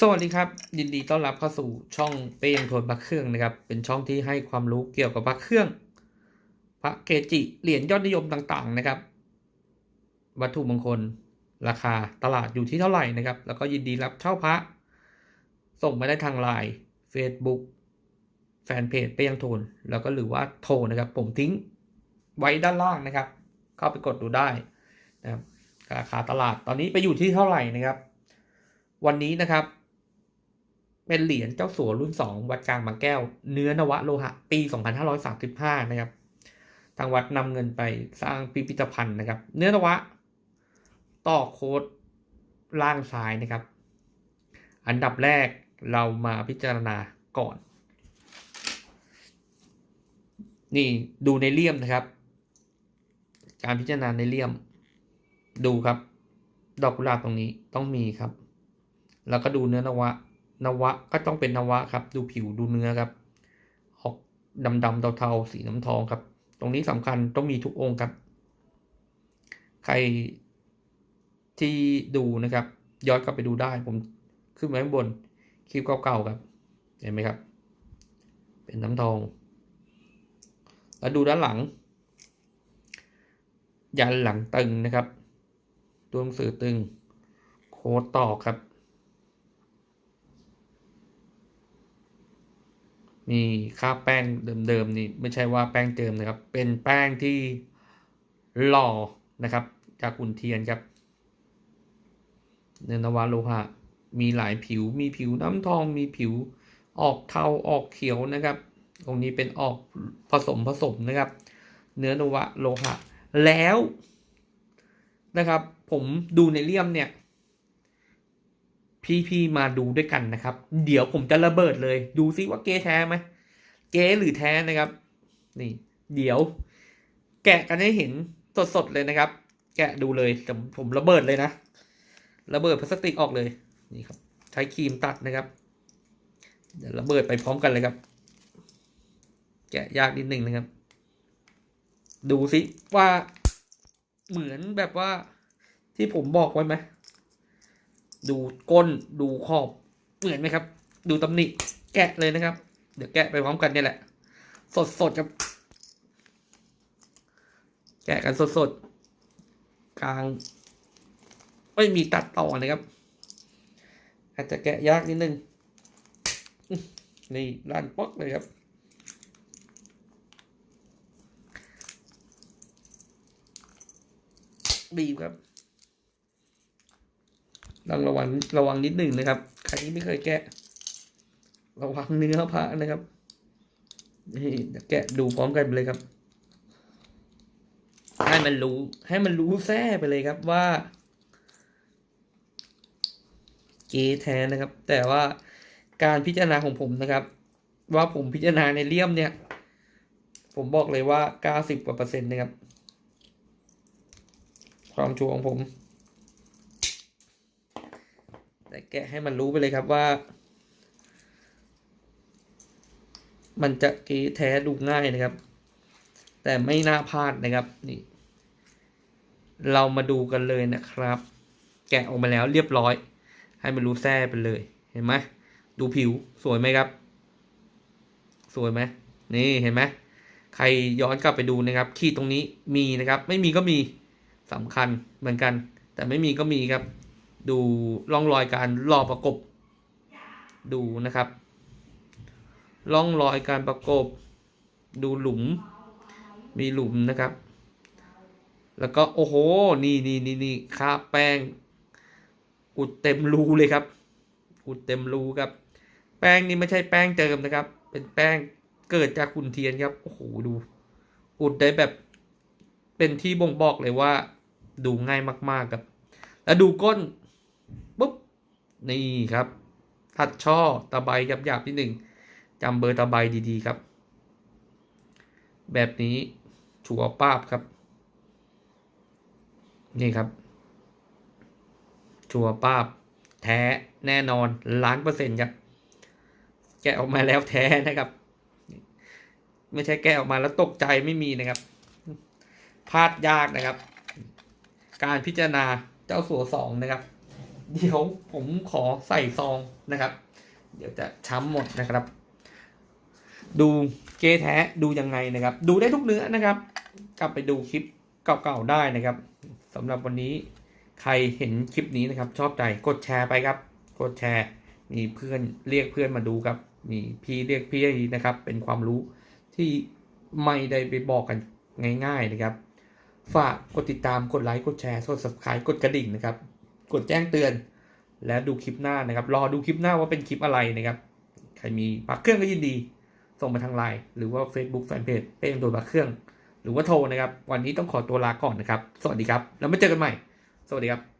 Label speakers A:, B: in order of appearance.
A: สวัสดีครับ ยินดีต้อนรับเข้าสู่ช่องเปยังโทนพระเครื่องนะครับ เป็นช่องที่ให้ความรู้เกี่ยวกับพระเครื่อง พระเกจิเหรียญยอดนิยมต่างๆนะครับ วัตถุมงคล ราคาตลาดอยู่ที่เท่าไหร่นะครับ แล้วก็ยินดีรับเช่าพระ ส่งมาได้ทางไลน์ Facebook แฟนเพจเปยังโทน แล้วก็หรือว่าโทรนะครับ ผมทิ้งไว้ด้านล่างนะครับ เข้าไปกดดูได้นะครับราคาตลาดตอนนี้ไปอยู่ที่เท่าไหร่นะครับ วันนี้นะครับ เป็นเหรียญเจ้าสัวรุ่น 2 วัดกลางบางแก้ว เนื้อนวะโลหะ ปี 2535 นะครับ ทางวัดนำเงินไปสร้างพิพิธภัณฑ์นะครับ เนื้อนวะ ต่อโค้ดล่างซ้ายนะครับ อันดับแรกเรามาพิจารณาก่อน นี่ดูในเลี่ยมนะครับ การพิจารณาในเลี่ยม ดูครับ ดอกกุหลาบตรงนี้ต้องมีครับ แล้วก็ดูเนื้อนวะ นวะก็ต้องเป็นนวะครับ ดูผิวดูเนื้อครับ ออกดำดำเทาๆสีน้ำทองครับ ตรงนี้สำคัญต้องมีทุกองค์ครับ ใครที่ดูนะครับ ย้อนกลับไปดูได้ ผมขึ้นไว้ข้างบนคลิปเก่าๆครับ เห็นไหมครับ เป็นน้ำทอง แล้วดูด้านหลัง ยันหลังตึงนะครับตัวหนังสือตึง โค้ดต่อครับ มีค่าแป้งเดิมๆนี่ไม่ใช่ว่าแป้งเติมนะครับ เป็นแป้งที่หล่อนะครับ จากอุ่นเทียนครับเนอนวาโลหะมีหลายผิว มีผิวน้ำทอง มีผิวออกเทาออกเขียวนะครับ ตรงนี้เป็นออกผสมผสมนะครับ เนื้อนวะโลหะ แล้วนะครับ ผมดูในเลี่ยมเนี่ย พี่ๆมาดูด้วยกันนะครับ เดี๋ยวผมจะระเบิดเลย ดูซิว่าเก๊แท้ไหมเก๊หรือแท้นะครับ นี่ เดี๋ยว แกะกันให้เห็นสดๆเลยนะครับ แกะดูเลยแต่ผมระเบิดเลยนะระเบิดพลาสติกออกเลยนี่ครับ ใช้ครีมตัดนะครับเดี๋ยวระเบิดไปพร้อมกันเลยครับ แกะยากนิดนึงนะครับ ดูซิว่าเหมือนแบบว่าที่ผมบอกไว้ไหม ดูก้นดูขอบเหมือนไหมครับ ดูตำหนิแกะเลยนะครับ เดี๋ยวแกะไปพร้อมกันเนี่ยแหละ สดสดๆครับ แกะกันสดสดๆกลาง ไม่มีตัดต่อนะครับ อาจจะแกะยากนิดนึงนี่ลั่นป๊อกเลยครับบีบครับ ต้องระวังระวังนิดหนึ่งนะครับ ใครที่ไม่เคยแกะ ระวังเนื้อพระนะครับนี่แกะดูพร้อมกันไปเลยครับ ให้มันรู้ ให้มันรู้แท้ไปเลยครับว่า เกแท้นะครับ แต่ว่าการพิจารณาของผมนะครับ ว่าผมพิจารณาในเลี่ยมเนี่ย ผมบอกเลยว่าเก้าสิบกว่าเปอร์เซ็นต์นะครับ ความชัวร์ของผม แต่แกะให้มันรู้ไปเลยครับว่า มันจะเก๋แท้ดูง่ายนะครับ แต่ไม่น่าพลาดนะครับนี่ เรามาดูกันเลยนะครับ แกะออกมาแล้วเรียบร้อย ให้มันรู้แท้ไปเลยเห็นไหมดูผิวสวยไหมครับ สวยไหมนี่เห็นไหมใครย้อนกลับไปดูนะครับ ขีดตรงนี้มีนะครับ ไม่มีก็มีสำคัญเหมือนกัน แต่ไม่มีก็มีครับ ดูร่องรอยการรอประกบ ดูนะครับร่องรอยการประกบ ดูหลุม มีหลุมนะครับ แล้วก็โอ้โห นี่นี่นี่นี่คาแป้ง อุดเต็มรูเลยครับ อุดเต็มรูครับ แป้งนี่ไม่ใช่แป้งเติมนะครับ เป็นแป้งเกิดจากขุนเทียนครับ โอ้โห ดู อุดได้แบบ เป็นที่บ่งบอกเลยว่า ดูง่ายมากๆครับ แล้วดูก้น นี่ครับทัดช่อตะไบหยาบๆนิดหนึ่งจำเบอร์ตะไบดีๆครับ แบบนี้ชัวร์ป้าบครับ นี่ครับ ชัวร์ป้าบ แท้แน่นอนล้านเปอร์เซ็นต์ครับ แกะออกมาแล้วแท้นะครับ ไม่ใช่แกะออกมาแล้วตกใจไม่มีนะครับพลาดยากนะครับ การพิจารณาเจ้าสัวสองนะครับ เดี๋ยวผมขอใส่ซองนะครับ เดี๋ยวจะช้ำหมดนะครับ ดูเกแท้ดูยังไงนะครับ ดูได้ทุกเนื้อนะครับ กลับไปดูคลิปเก่าๆได้นะครับสำหรับวันนี้ใครเห็นคลิปนี้นะครับ ชอบใจกดแชร์ไปครับ กดแชร์มีเพื่อนเรียกเพื่อนมาดูครับมีพี่เรียกพี่นะครับ เป็นความรู้ที่ไม่ได้ไปบอกกันง่าย ๆนะครับ ฝากกดติดตามกดไลค์กดแชร์กด subscribe กดกระดิ่งนะครับ กดแจ้งเตือน และดูคลิปหน้านะครับ รอดูคลิปหน้าว่าเป็นคลิปอะไรนะครับ ใครมีพักเครื่องก็ยินดี ส่งมาทางไลน์หรือว่า Facebook Fanpage เป้งโดนพักเครื่อง หรือว่าโทรนะครับ วันนี้ต้องขอตัวลาก่อนนะครับ สวัสดีครับ แล้วมาเจอกันใหม่ สวัสดีครับ